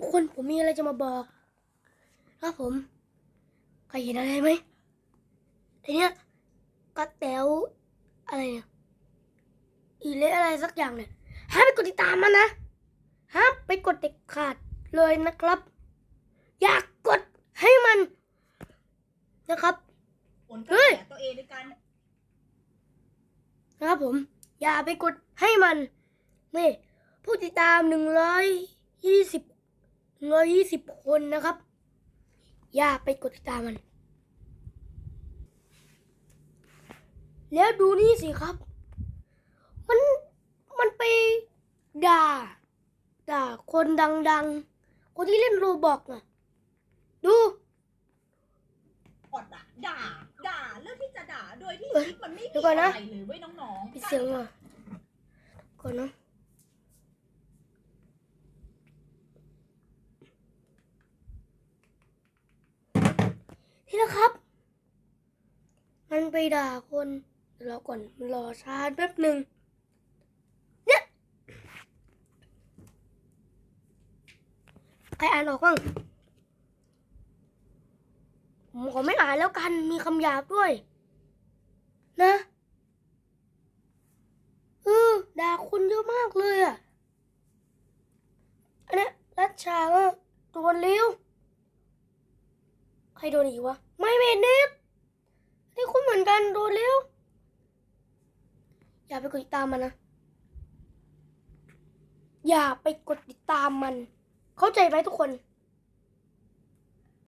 ทุกคนผมมีอะไรจะมาบอกครับผมใครเห็นอะไรไหมทีเนี้ยกระแตวอะไรเนี่ยอีเละอะไรสักอย่างเนี่ยห้ามไปกดติดตามมันนะห้ามไปกดเด็ดขาดเลยนะครับ อยากกดให้มันนะครับผลเฮ้การยแผลตัวเองด้วยกันนะครับผม อย่าไปกดให้มันนี่ผู้ติดตามหนึ่งร้อยยี่สิบ ร้อยยี่สิบคนนะครับ อย่าไปกดติดตามมัน แล้วดูนี่สิครับ มันมันไปด่า ด่าคนดังๆ คนที่เล่นโรบอกน่ะ ดูอดด่าด่า ด่าเรื่องที่จะด่าโดยที่เอ้ยคลิปมันไม่เดี๋มียวก่อนอะนะไรเลยเว้ยน้องๆ ปิดเสียงอะก่อนนะ นะครับ มันไปด่าคนเรอก่อนมันรอชาร์จแป๊บหนึ่งเนี่ยใครอ่านออกบ้างผมขอไม่อ่านแล้วกันมีคำหยาบด้วย นะเออด่าคนเยอะมากเลยอะอันเนี้ยรัชชาว่าโดนเลี้ยว ใครโดนอีกวะ ไม่เมนเนฟนี่คุณเหมือนกันโดนเลี้วอย่าไปกดติดตามมันนะ อย่าไปกดติดตามมัน เข้าใจไหมทุกคน